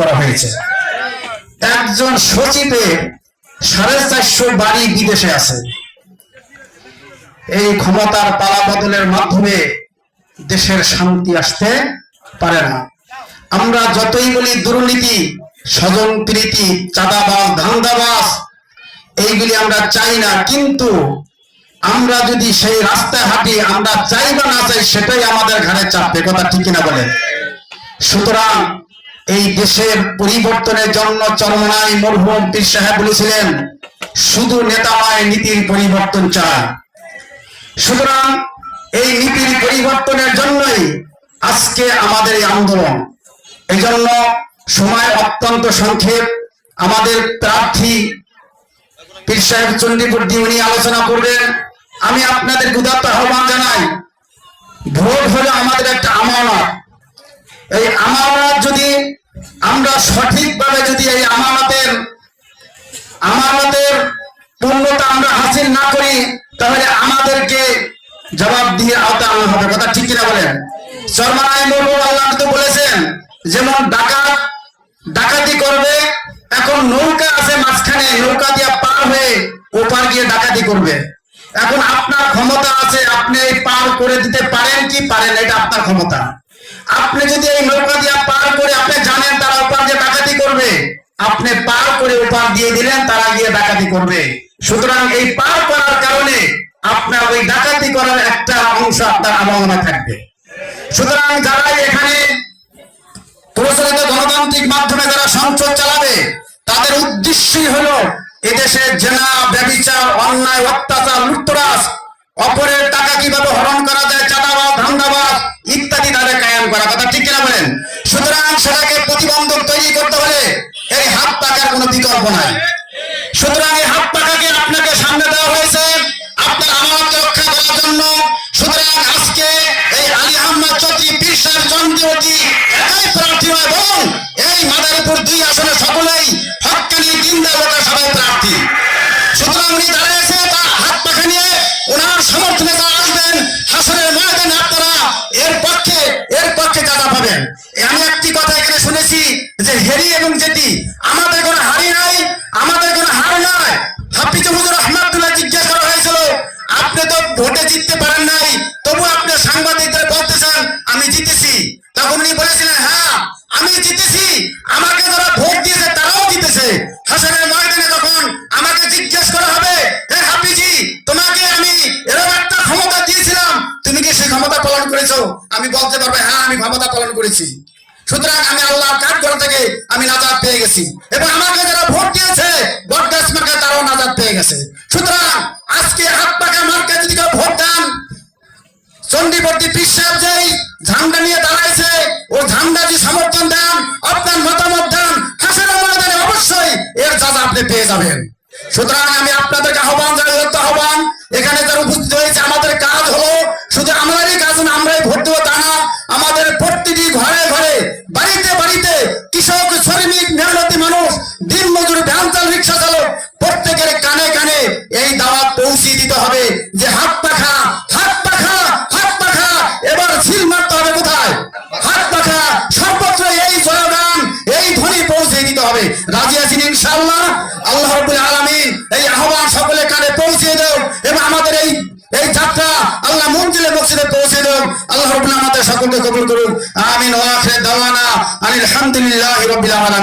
করা হয়েছে। একজন সচিবের সাড়ে চারশো বাড়ি বিদেশে আছে। এই ক্ষমতার পালা বদলের মাধ্যমে দেশের শান্তি আসতে পারে না। আমরা যতই বলি দুর্নীতি, স্বজন প্রীতি চাঁদাবাস ধান্দাবাস এইগুলি আমরা চাই না, কিন্তু আমরা যদি সেই রাস্তায় হাঁটি, আমরা চাই বা না চাই, সেটাই আমাদের ঘাড়ে চাপবে। কথা ঠিক কিনা বলেন? সুতরাং এই দেশের পরিবর্তনের জন্য চরমনাই মরহুম পীর সাহেব বলেছিলেন, শুধু নেতা নয় নীতির পরিবর্তন চায় সুতরাং এই নীতির পরিবর্তনের জন্যই আজকে আমাদের এই আন্দোলন। এই জন্য সময় অত্যন্ত সংক্ষেপ, আমাদের প্রার্থী পীর সাহেব চণ্ডীপুর দিয়ে উনি আলোচনা করবেন। আমি আপনাদের উদাত্ত আহ্বান জানাই, ভোট হলো আমাদের একটা আমানত। এই আমানত যদি আমরা সঠিকভাবে যদি এই আমানতের আমানতের পূর্ণতা আমরা হাসিল না করি, তাহলে আমাদেরকে জবাব দিয়ে আওতা আনা হবে। কথা ঠিক কিনা বলেন? এখন নৌকা আছে মাঝখানে, নৌকা পার হয়ে ওপার ডাকাতি করবে। এখন আপনার ক্ষমতা আছে, আপনি পার করে দিতে পারেন কি পারেন এটা আপনার ক্ষমতা। আপনি যদি এই নৌকা দিয়ে পার করে আপনি জানেন তারা ওপার দিয়ে ডাকাতি করবে আপনি পার করে ওপার দিয়ে দিলেন, তারা গিয়ে ডাকাতি করবে। সুতরাং এই পার করার কারণে আপনার ওই ডাকাতি করার একটা অংশ আপনার আবহাওয়া থাকবে। সুতরাং যারা এখানে প্রচলিত গণতান্ত্রিক মাধ্যমে যারা সংসদ চালাবে, তাদের উদ্দেশ্যই হলো এদেশে জেনা, ব্যবিচার, অন্যায়, অত্যাচার, লুটতরাজ, অপরের টাকা কীভাবে হরণ করা যায়, চাঁদাবাজ, ধান্দাবাজ কোনো বিকল্প নাই। সুতরাং এই হাত পাকাকে আপনাকে সামনে দেওয়া হয়েছে। আপনার আমানতকে রক্ষা করার জন্য। সুতরাং আজকে এই আলী আহমদ চৌধুরী, পীর সাহেব চন্দ্রবতী একাই প্রার্থী এবং এই মাদারীপুর দুই আসনে সকলেই হকানি, দিনদার লোকের সবাই প্রার্থী। সুতরাং উনি দাঁড়িয়েছে তার হাত পাখা নিয়ে ওনার সমর্থনে তারা আসবেন। হাসনের ময়দানে আপনারা এর পক্ষে এর পক্ষে চাঁদা পাবেন। আমি একটি কথা যে হেরি এবং জেটি, আমাদের কোনো হারি নাই, আমাদের কোনো হার নয় হাফিজ হুজুর রহমাতুল্লাহ জিজ্ঞেস করা হয়েছিল, আপনি তো ভোটে জিততে পারেন নাই, তবু আপনি সাংবাদিকদের বলতেছেন আমি জিতেছি। তখন উনি বলেছিলেন হ্যাঁ আমি জিতেছি, আমাকে যারা ভোট দিয়েছে তারাও জিতেছে। হাসানের ময়দানে যখন আমাকে জিজ্ঞেস করা হবে, হে হাফিজি, তোমাকে আমি এরকম একটা ক্ষমতা দিয়েছিলাম, তুমি কি সেই ক্ষমতা পালন করেছ? আমি বলতে পারবে হ্যাঁ আমি ক্ষমতা পালন করেছি। সুতরাং আমি আল্লাহর করা থেকে আমি নাজাদ পেয়ে গেছি। এবং আমাকে যারা ভোট দিয়েছে মার্কা তারাও নাজাদ পেয়ে গেছে। সুতরাং আজকে হাত পাকা মার্কা যদি কেউ ভোট দেন পীর সাহেব যেই ঝান্ডা নিয়ে দাঁড়াইছে, ও ঝান্ডা যদি সমর্থন দেন, আপনার মতামত দেন হাসের ময়দানে অবশ্যই এর যাজা আপনি পেয়ে যাবেন। সুতরাং আমি আপনাদেরকে আহ্বান জানাই আহ্বান, এখানে যারা উপস্থিত শ্রমিক মেহনতি মানুষ দিন মজুর রিক্সা চালক প্রত্যেকের কানে কানে এই দাওয়াত পৌঁছে দিতে হবে যে হাত পাখা হাত পাখা হাত পাখা, এবার মারতে হবে কোথায়? হাত পাখা, সর্বত্র এই জয়গান এই ধ্বনি পৌঁছে দিতে হবে। রাজি আছেন আল্লাহ এই আহ্বান সকলের কানে পৌঁছে দেও এবং আমাদের এই এই যাত্রা আল্লাহ মঞ্জিলে পৌঁছে দেও আল্লাহ রাব্বুল আমাদের সকলকে কবুল করুন। আমিন।